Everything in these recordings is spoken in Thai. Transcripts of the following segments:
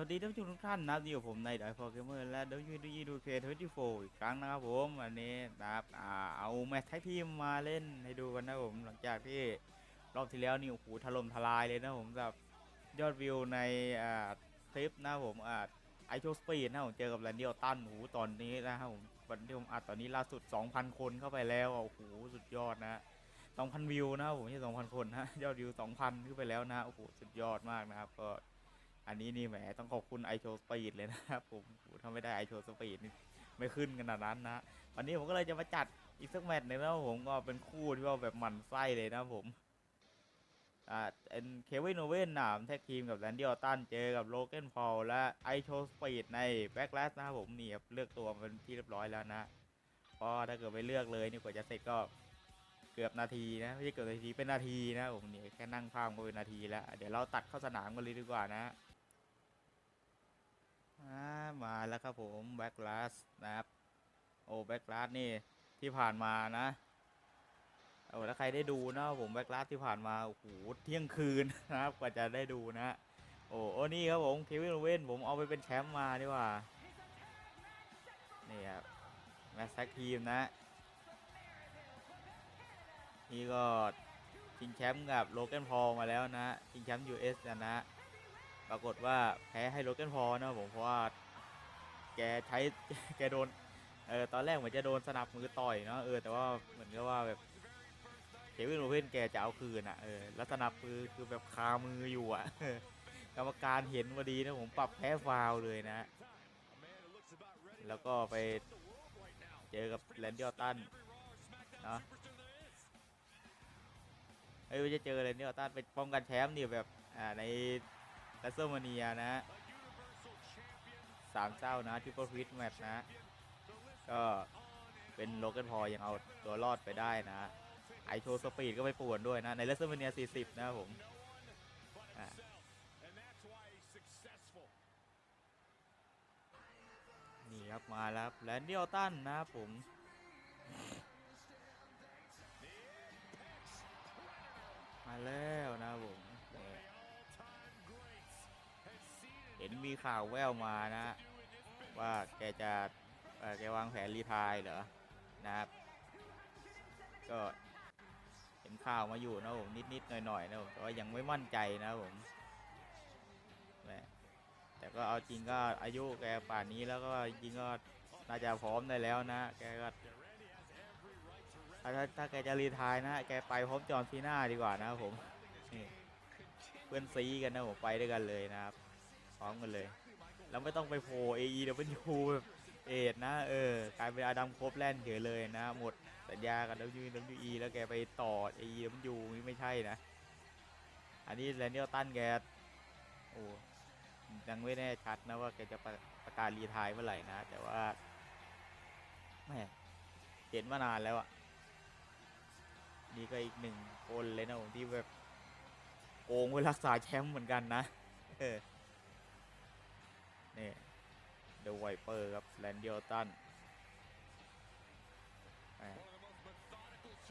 วัสดีท่านผู้ชมทุกท่านนะครับอยู่ผมในดอยฟอร์เกมเมอร์และดยูดูยีดูเคทเวนตี้โฟอีกครั้งนะครับผมวันนี้นะครับเอาแมตช์ไทยทีมมาเล่นให้ดูกันนะครับผมหลังจากที่รอบที่แล้วนี่โอ้โหถล่มทลายเลยนะผมกับยอดวิวในคลิปนะครับผมอ่าไอโชสปีดนะผมเจอกับแรนดี้ออตันโอ้โหตอนนี้นะครับผมวันที่ผมอัดตอนนี้ล่าสุด 2,000 คนเข้าไปแล้วโอ้โหสุดยอดนะ2,000วิวนะครับผมไม่ใช่2,000 คนนะยอดวิว 2,000 ขึ้นไปแล้วนะโอ้โหสุดยอดมากนะครับก็ อันนี้นี่แหมต้องขอบคุณไอโชสปีดเลยนะครับผมถ้าไม่ได้ไอโชสปีดนี่ไม่ขึ้นขนาดนั้นนะวันนี้ผมก็เลยจะมาจัดอีกสักแมตช์หนึ่งนะครับผมก็เป็นคู่ที่ว่าแบบหมั่นไส้เลยนะผมอ่าเป็นเควินโอเว่นนามแท็กทีมกับแรนดี้ออตันเจอกับโลเกนพอลและไอโชสปีดในแบ็กแลสนะครับผมนี่ครับเลือกตัวเป็นที่เรียบร้อยแล้วนะเพราะถ้าเกิดไปเลือกเลยนี่กว่าจะเสร็จก็เกือบนาทีนะไม่ใช่เกือบนาทีเป็นนาทีนะผมนี่แค่นั่งภาพก็เป็นนาทีแล้วเดี๋ยวเราตัดเข้าสนามกันเลยดีกว่านะ มาแล้วครับผมแบ็กลาสนะครับโอ้แบ็กลาสนี่ที่ผ่านมานะโอ้ถ้าใครได้ดูนะผมแบ็กลาสที่ผ่านมาโอ้โหเที่ยงคืนนะครับกว่าจะได้ดูนะโอ้โอ้นี่ครับผมเควินโอเว่นผมเอาไปเป็นแชมป์มาดีกว่านี่ครับแมสแท็กทีมนะนี่ก็ชิงแชมป์กับโลเกนพอลมาแล้วนะชิงแชมป์ US นะนะ ปรากฏว่าแพ้ให้โลเกนพอนะผมเพราะว่าแกใช้แกโดนเออตอนแรกเหมือนจะโดนสนับมือต่อยเนาะเออแต่ว่าเหมือนกับว่าแบบเควินโรเวนแกจะเอาคืนอะเออแล้วสนับมือคือแบบคามืออยู่อะกรรมการเห็นพอดีนะผมปรับแพ้ฟาวเลยนะ แล้วก็ไปเจอกับแรนดี้ออตันเนาะเอ้ยไม่ใช่เจอแรนดี้ออตันไปป้องกันแชมป์นี่แบบอ่าใน สเซอร์มาเนียนะสามเจ้านะที่โปรฟิตแมตช์นะ ก็เป็นโลเกนพอยังเอาตัวรอดไปได้นะไอโชสปีดก็ไปป่วนด้วยนะ ในลัสเซอร์มาเนีย40 นะผมนี่ครับ มาแล้วแลนดี้ออตตันนะครับผม มาแล้วนะครับผม เห็นมีข่าวแววมานะ ว่าแกจะแกวางแผนรีไทายเหรอนะครับ ก็เห็นข่าวมาอยู่นะผมนิดๆหน่อยๆนะผมแต่ว่ายังไม่มั่นใจนะผมแต่ก็เอาจริงก็อายุแกป่านนี้แล้วก็จริงก็น่าจะพร้อมได้แล้วนะ แกก็ถ้าถ้าถ้าแกจะรีทายนะ แกไปพร้อมจอห์นซีน่าดีกว่านะครับผมเพื่อนซีกันนะผมไปด้วยกันเลยนะครับ พร้อมกันเลย แล้วไม่ต้องไปโผล่ AE เดี๋ยวเป็นยูแบบเอ็ดนะ เออกลายเป็นอาดัมโคบแลนด์เฉยเลยนะ หมดสัญญากับ WWE แล้วแกไปต่อ AE แล้วมันยูนี่ไม่ใช่นะ อันนี้แลนดี้ตันแก โอ้ยังไม่แน่ชัดนะว่าแกจะประประกาศรีทายเมื่อไหร่นะ แต่ว่าแม่เห็นมานานแล้วอะนี่ก็อีกหนึ่งคนเลยนะผมที่แบบโกงไว้รักษาแชมป์เหมือนกันนะ เออ นี่เดอะไวเปอร์ครับแลนดิโอตัน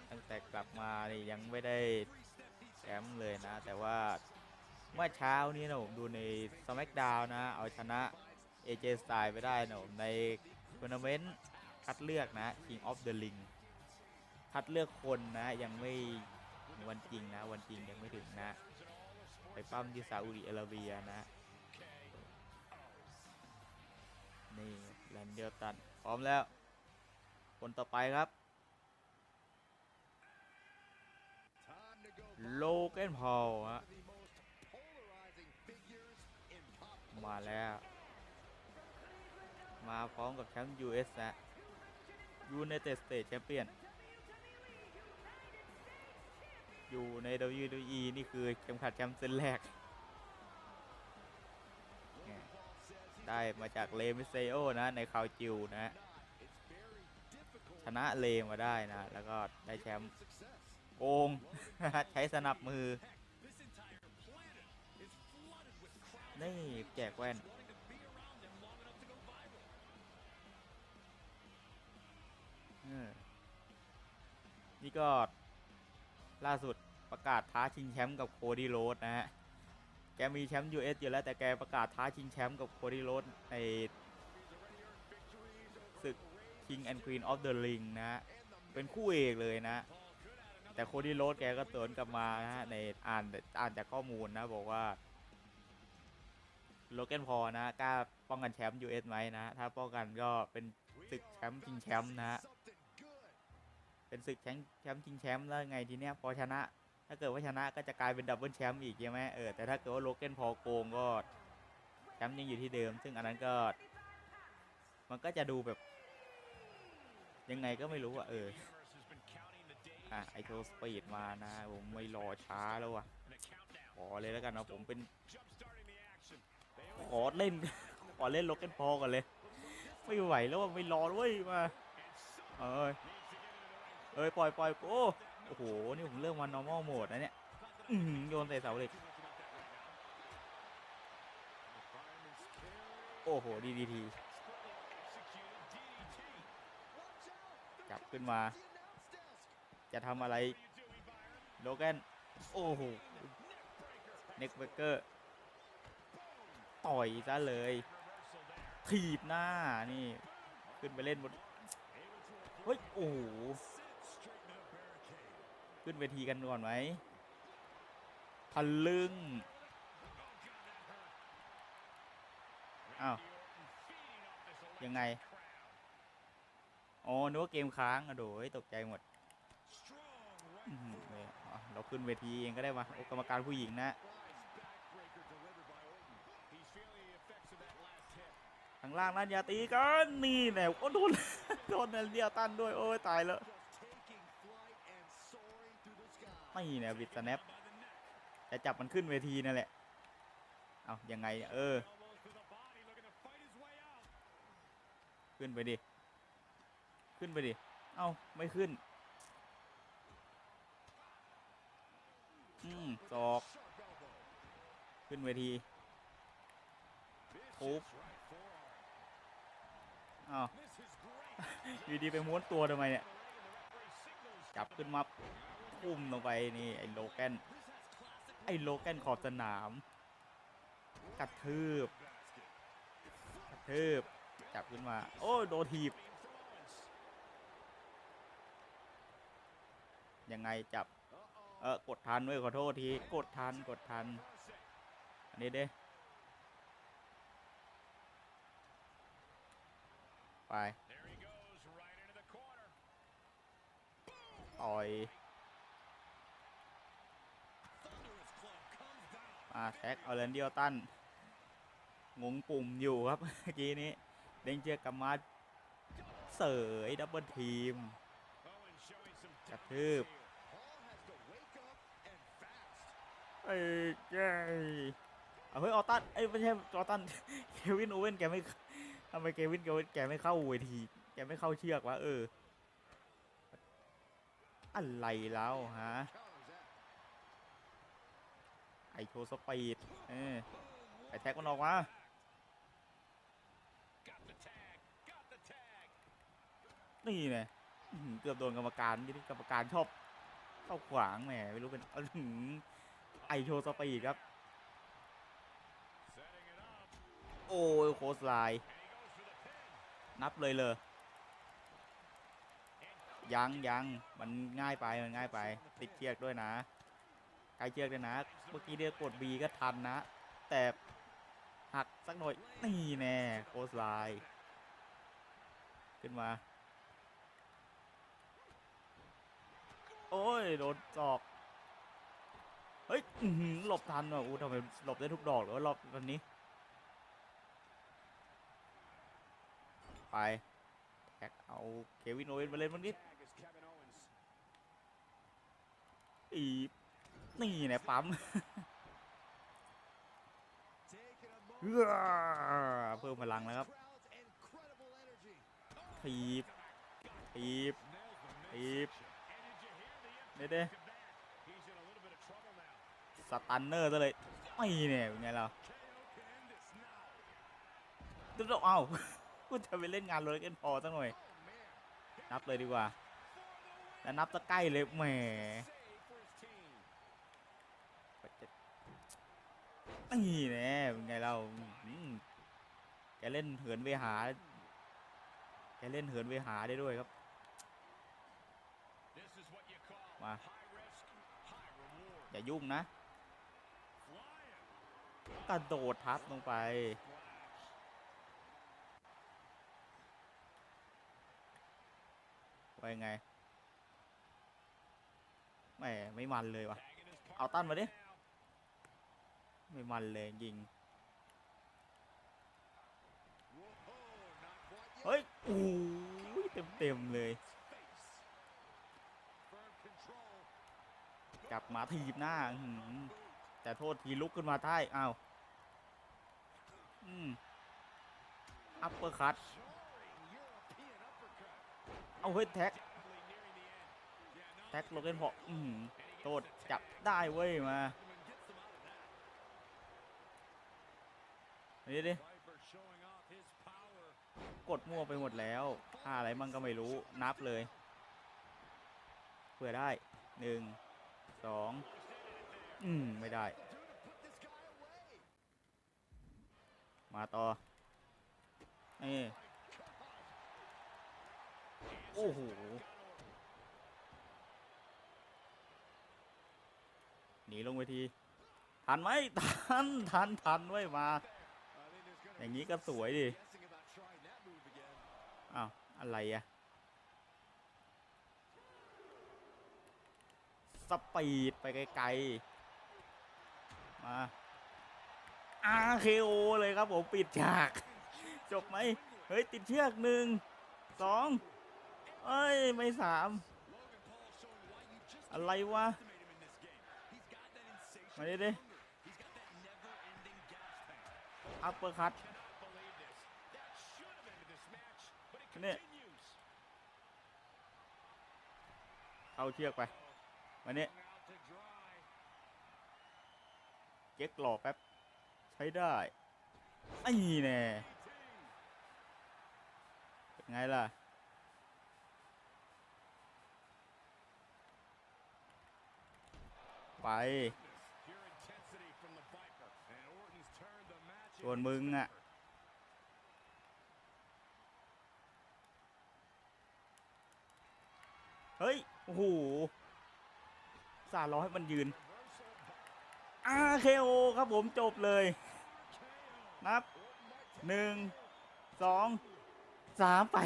ตั้งแต่กลับมานี่ยังไม่ได้แชมป์เลยนะ แต่ว่าเมื่อเช้านี้นะผมดูใน SmackDown นะ เอาชนะ AJ Styles ไปได้นะผมในทัวร์นาเมนต์คัดเลือกนะ King of the Ring คัดเลือกคนนะ ยังไม่วันจริงนะ วันจริงยังไม่ถึงนะ ไปปั้มที่ซาอุดิอาระเบียนะ นี่แลนเดียตัน พร้อมแล้ว คนต่อไปครับ โลเกนพอลฮะมาแล้ว มาพร้อมกับแชมป์ US นะ United States Champion อยู่ใน WWE นี่คือเข็มขัดแชมป์เส้นแรกเนี่ย ได้มาจากเลมิเซโอนะในคาวจิวนะชนะเลมาได้นะ แล้วก็ได้แชมป์โกงใช้สนับมือ นี่แจกแว่นนี่ก็ล่าสุดประกาศท้าชิงแชมป์กับโคดีโรดนะฮะ แกมีแชมป์ US อยู่แล้วแต่แกประกาศท้าชิงแชมป์กับโคดี้โรดในศึก King and Queen of the Ring นะ เป็นคู่เอกเลยนะ แต่โคดี้โรดแกก็เตือนกลับมานะในอ่านอ่านจากข้อมูลนะ บอกว่าโลเกนพอนะกล้าป้องกันแชมป์ US ไหมนะ ถ้าป้องกันก็เป็นศึกแชมป์ชิงแชมป์นะ เป็นศึกแชมป์แชมป์ชิงแชมป์แล้วไงทีเนี้ยพอชนะ ถ้าเกิดว่าชนะก็จะกลายเป็นดับเบิลแชมป์อีกใช่ไหมเออแต่ถ้าเกิดว่าโลเกนพอโกงก็แชมป์ยังอยู่ที่เดิม ซึ่งอันนั้นก็ มันก็จะดูแบบ ยังไงก็ไม่รู้อะเอออะไอโชสปีดมานะผมไม่รอช้าแล้วว่ะขอเลยแล้วกันนะผมเป็นขอเล่นขอเล่นโลเกนพอก่อนเลย ไม่ไหวแล้วว่ะไม่รอแล้วยมาเอ้ย เอ้ยปล่อยปล่อยโอ้โอ้โหนี่ผมเริ่มวัน normal mode นะเนี่ยโยนใส่เสาเหล็กโอ้โหดีดีทีจับขึ้นมา จะทำอะไรโลแกนโอ้โหเน็กเบเกอร์ต่อยซะเลย ถีบหน้านี่ ขึ้นไปเล่นบนเฮ้ย โอ้โห ขึ้นเวทีกันก่อนไหมทะลึ่งอ้าวยังไงอ๋อนึกว่าเกมค้างอะโดยตกใจหมดเราขึ้นเวทีเองก็ได้มาโอกรรมการผู้หญิงนะข้างล่างนั่นอย่าตีกันนี่แหละโอ้โดนโดนเดียวตันด้วยโอ้ยตายแล้ว ไม่นี่ยวิดสแนปจะจับมันขึ้นเวทีนั่นแหละ เอายังไงเออ ขึ้นไปดิ ขึ้นไปดิ เอ้าไม่ขึ้น อืมศอก ขึ้นเวทีทุบอ้าวอยู่ดีไปม้วนตัวทำไมเนี่ย จับขึ้นมา พุ่มลงไปนี่ไอ้โลแกนไอ้โลแกนขอบสนามกระทืบกระทืบจับขึ้นมา โอ้ยโดนทีบยังไงจับ เออกดทันเว้ยขอโทษทีกดทันกดทัน อันนี้เด้ไปต่อย มาแท็กเอาเลนเดียวตันงงปุ่มอยู่ครับเมื่อกี้นี้เด้งเชือกกลับมาเสยดับเบิลทีมกระทืบเอ้ยเย้เอาเฮ้ยออตันเอ้ยไม่ใช่ออตันเควินโอเว่นแกไม่ทำไมเควินโอเว่นแกไม่เข้าเวทีแกไม่เข้าเชือกวะเอออะไรแล้วฮะ ไอโชว์สปีดเออไอแท็กมันออกมานี่ไงเกือบโดนกรรมการยี่กรรมการชอบเข้าขวางแหมไม่รู้เป็นอไอโชว์สปีดครับ โอ้ยโคสไลน์นับเลยเลยยังยังมันง่ายไปมันง่ายไป ติดเชือกด้วยนะ ไกลเชือกด้วยนะ เมื่อกี้เดียวกด B ก็ทันนะ แต่หักสักหน่อย นี่แน่โคสไลน์ขึ้นมา โอ้ย โดนจอก เฮ้ยหลบทันว่ะอู้ทำไมหลบได้ทุกดอกหรือว่ารอบวันนี้ ไป แท็กเอาเควินโอเวนมาเล่นวันนี้อี นี่นะปั๊มเพิ่มพลังแล้วครับทีบทีบทีบเด้เด้สตันเนอร์ซะเลยไม่เนี่ยเป็นไงเราดูดเอ้ากูจะไปเล่นงานโรยกันพอสักหน่อย นับเลยดีกว่า แล้วนับตะใกล้เลยแหม นี่แน่เป็นไงเราอืมแกเล่นเหินเวหา แกเล่นเหินเวหาได้ด้วยครับ มา อย่ายุ่งนะ กระโดดทับลงไปว่ายังไง ไม่ไม่มันเลยวะเอาตั้นมาดิ ไม่มันเลยยิง เฮ้ย โอ้ยเต็มเต็มๆเลย กลับมาทีบหน้าอื้อหือแต่โทษทีลุกขึ้นมาใต้อ้าว อืม อัปเปอร์คัตเอาเฮ้ยแท็ก แท็กโลเกนพออืมโทษจับได้เว้ยมา นี่ดิกดมั่วไปหมดแล้วท่าอะไรมั่งก็ไม่รู้นับเลยเพื่อได้หนึ่งสองอืมไม่ได้ มาต่อนี่โอ้โหหนีลงเวที ทันไหมทัน ทัน ทันไว้มา อย่างนี้ก็สวยดิอ้าวอะไรอะสปีดไปไกลๆ มา RKO เลยครับผมปิดฉาก จบไหม เฮ้ย ติดเชือกหนึ่งสองเอ้ย ไม่สามอะไรวะ มาดิดิ อัปเปอร์คัตนี่เข้าเชือกไปมาเนี่ยเก๊กหล่อแป๊บ ใช้ได้ไอ้แน่เป็นไงล่ะ ไป ส่วนมึงอะเฮ้ย โอ้โหสาร้อยมันยืน RKO คโอครับผมจบเลย นับหนึ่งสองสามไป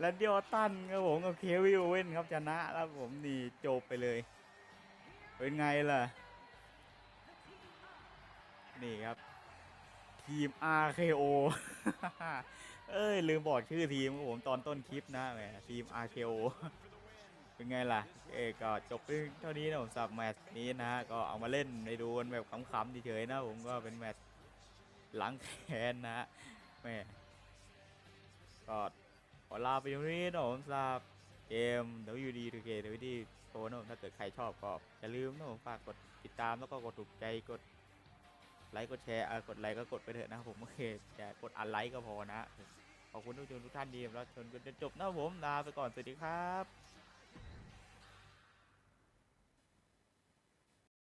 แล้วเดียวตันครับผมกับเควิลเว่นครับชนะแล้วผมนี่จบไปเลย เป็นไงล่ะ นี่ครับ ทีม RKO เอ้ย ลืมบอกชื่อทีมครับผมตอนต้นคลิปนะแหมทีม RKO เป็นไงล่ะ เอก็จบเพียงเท่านี้นะผมสับแมตช์นี้นะฮะก็เอามาเล่นในดูนแบบขำๆเฉยๆนะผมก็เป็นแมตช์หลังแคนนะฮะแม่ก็ขอลาไปตรงนี้นะผมสับเกม WD 2K WD Pro นะผมถ้าเกิดใครชอบก็อย่าลืมนะผมฝากกดติดตามแล้วก็กดถูกใจกด ไลค์กดแชร์อะกดไลค์ก็กดไปเถอะนะครับผมโอเคแต่กดอันไลค์ก็พอนะขอบคุณทุกทุกท่านดีแล้วชนกันจนจบนะครับผมลาไปก่อนสวัสดีครับ